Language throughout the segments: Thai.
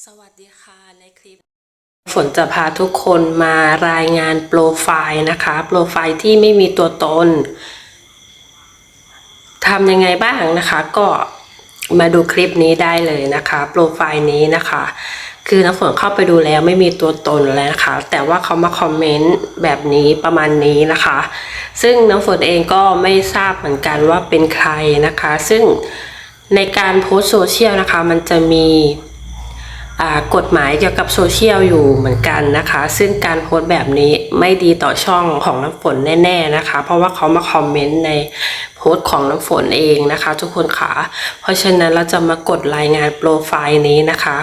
สวัสดีค่ะในคลิป ฝนจะพาทุกคนมารายงานโปรไฟล์นะคะ โปรไฟล์ที่ไม่มีตัวตนทำยังไงบ้างนะคะ ก็มาดูคลิปนี้ได้เลยนะคะโปรไฟล์นี้นะคะ คือน้ำฝนเข้าไปดูแล้วไม่มีตัวตนแล้วนะคะ แต่ว่าเขามาคอมเมนต์แบบนี้ประมาณนี้นะคะ ซึ่งน้ำฝนเองก็ไม่ทราบเหมือนกันว่าเป็นใครนะคะ ซึ่งในการโพสโซเชียลนะคะ มันจะมี กฎหมายเกี่ยวกับโซเชียลอยู่เหมือนกันนะคะ ซึ่งการโพสต์แบบนี้ไม่ดีต่อช่องของน้ำฝนแน่ๆนะคะ เพราะว่าเขามาคอมเมนต์ในโพสต์ของน้ำฝนเองนะคะ ทุกคนค่ะ เพราะฉะนั้นเราจะมากดรายงานโปรไฟล์นี้นะคะ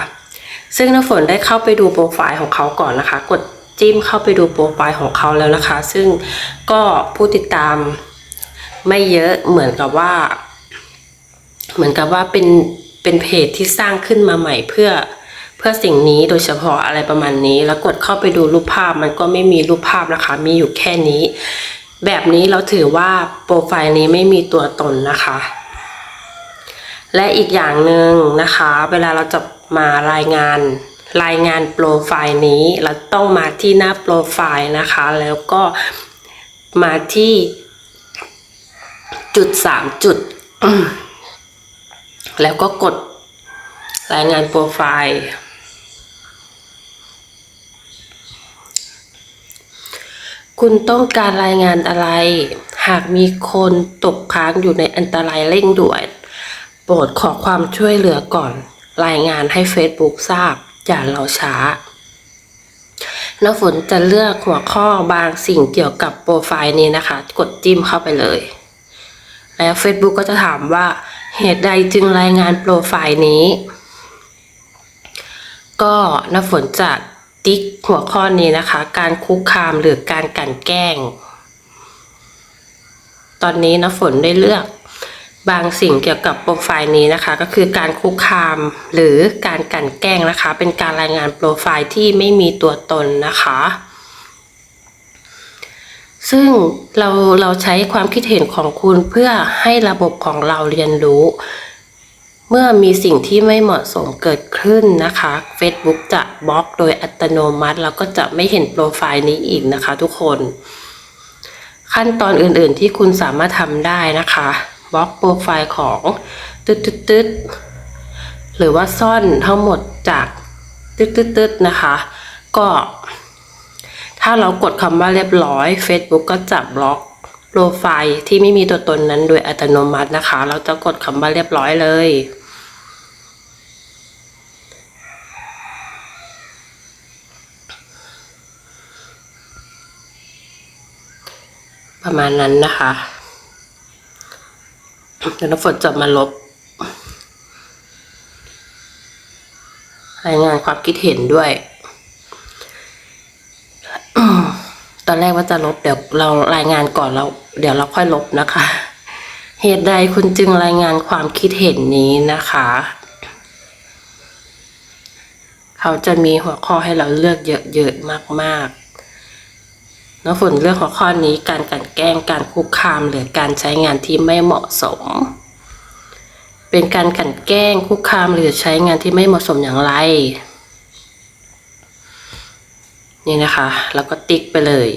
ซึ่งน้ำฝนได้เข้าไปดูโปรไฟล์ของเขาก่อนนะคะ กดจิ้มเข้าไปดูโปรไฟล์ของเขาแล้วนะคะ ซึ่งก็ผู้ติดตามไม่เยอะเหมือนกับว่า เหมือนกับว่าเป็นเป็นเพจที่สร้างขึ้นมาใหม่เพื่อ เพื่อสิ่งนี้โดยเฉพาะอะไรประมาณนี้ แล้วกดเข้าไปดูรูปภาพมันก็ไม่มีรูปภาพนะคะ มีอยู่แค่นี้ แบบนี้เราถือว่าโปรไฟล์นี้ไม่มีตัวตนนะคะ และอีกอย่างหนึ่งนะคะ เวลาเราจะมารายงานรายงานโปรไฟล์นี้เราต้องมาที่หน้าโปรไฟล์นะคะ แล้วก็มาที่จุดสามจุด แล้วก็กดรายงานโปรไฟล์ คุณต้องการรายงานอะไร หากมีคนตกค้างอยู่ในอันตรายเร่งด่วน โปรดขอความช่วยเหลือก่อน รายงานให้ Facebook ทราบ อย่ารอช้า น้ำฝนจะเลือกหัวข้อบางสิ่งเกี่ยวกับโปรไฟล์นี้นะคะ กดจิ้มเข้าไปเลย แล้ว Facebook ก็จะถามว่า เหตุใดจึงรายงานโปรไฟล์นี้ ก็น้ำฝนจะ ติ๊กหัวข้อนี้นะคะ การคุกคามหรือการกลั่นแกล้ง ตอนนี้น้ำฝนได้เลือกบางสิ่งเกี่ยวกับโปรไฟล์นี้นะคะ ก็คือการคุกคามหรือการกลั่นแกล้งนะคะ เป็นการรายงานโปรไฟล์ที่ไม่มีตัวตนนะคะ ซึ่งเราเราใช้ความคิดเห็นของคุณเพื่อให้ระบบของเราเรียนรู้ เมื่อมีสิ่งที่ไม่เหมาะสมเกิดขึ้นนะคะ Facebook จะบล็อกโดยอัตโนมัติ แล้วก็จะไม่เห็นโปรไฟล์นี้อีกนะคะ ทุกคน ขั้นตอนอื่นๆที่คุณสามารถทำได้นะคะบล็อกโปรไฟล์ของตึ๊ดตึ๊ดตึ๊ดหรือว่าซ่อนทั้งหมดจากตึ๊ดตึ๊ดตึ๊ดนะคะ ก็ ถ้าเรากดคำว่าเรียบร้อย Facebook ก็จะบล็อกโปรไฟล์ที่ไม่มีตัวตนนั้นโดยอัตโนมัตินะคะ เราจะกดคำว่าเรียบร้อยเลย ประมาณนั้นนะคะเดี๋ยวน้ำฝนจะมาลบรายงานความคิดเห็นด้วย ตอนแรกว่าจะลบเดี๋ยวเรารายงานก่อนเรา เดี๋ยวเราค่อยลบนะคะ เหตุใดคุณจึงรายงานความคิดเห็นนี้นะคะ เขาจะมีหัวข้อให้เราเลือกเยอะๆมากๆ น้องฝนเลือกหัวข้อนี้การกลันแกล้งการคุกคามหรือการใช้งานที่ไม่เหมาะสม เป็นการกลันแกล้งคุกคามหรือใช้งานที่ไม่เหมาะสมอย่างไร นี่นะคะ แล้วก็ติ๊กไปเลย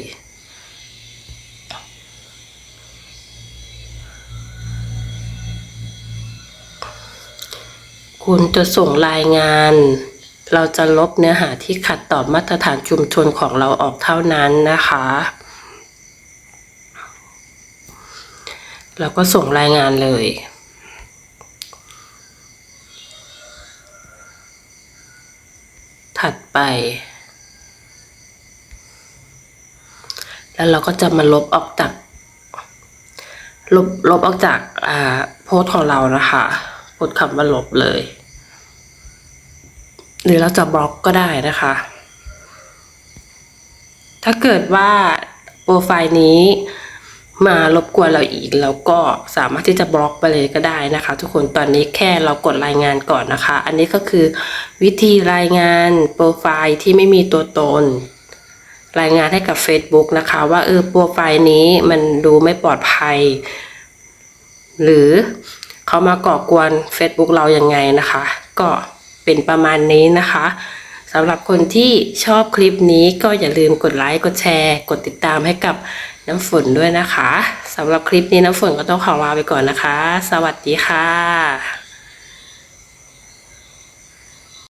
คุณจะส่งรายงาน เราจะลบเนื้อหาที่ขัดต่อมาตรฐานชุมชนของเราออกเท่านั้นนะคะเราก็ส่งรายงานเลยถัดไป แล้วเราก็จะมาลบออกจาก ลบลบออกจากอ่าโพสต์ของเรานะคะกดคำว่าลบเลย หรือเราจะบล็อกก็ได้นะคะ ถ้าเกิดว่าโปรไฟล์นี้มารบกวนเราอีกเราก็สามารถที่จะบล็อกไปเลยก็ได้นะคะ ทุกคนตอนนี้แค่เรากดรายงานก่อนนะคะ อันนี้ก็คือวิธีรายงานโปรไฟล์ที่ไม่มีตัวตน รายงานให้กับ Facebook นะคะ ว่าเออโปรไฟล์นี้มันดูไม่ปลอดภัย หรือเขามาก่อกวน Facebook เรายังไงนะคะ ก็ เป็นประมาณนี้นะคะสำหรับคนที่ชอบคลิปนี้ก็อย่าลืมกดไลค์ กดแชร์ กดติดตามให้กับน้ำฝนด้วยนะคะสำหรับคลิปนี้น้ำฝนก็ต้องขอลาไปก่อนนะคะ สวัสดีค่ะ